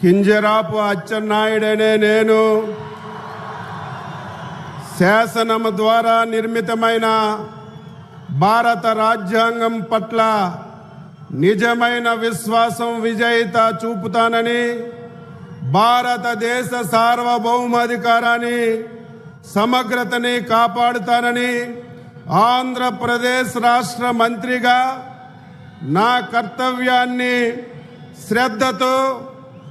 కింజరాపు అచ్చెన్నాయుడనే నేను. శాసనము ద్వారా నిర్మితమైన భారత రాజ్యాంగం పట్ల నిజమైన విశ్వాసం విజయిత చూపుతానని భారతదేశ సార్వభౌమాధికారాన్ని సమగ్రతని కాపాడుతానని ఆంధ్రప్రదేశ్ రాష్ట్ర మంత్రిగా నా కర్తవ్యాన్ని శ్రద్ధతో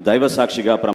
దైవ సాక్షిగా ప్ర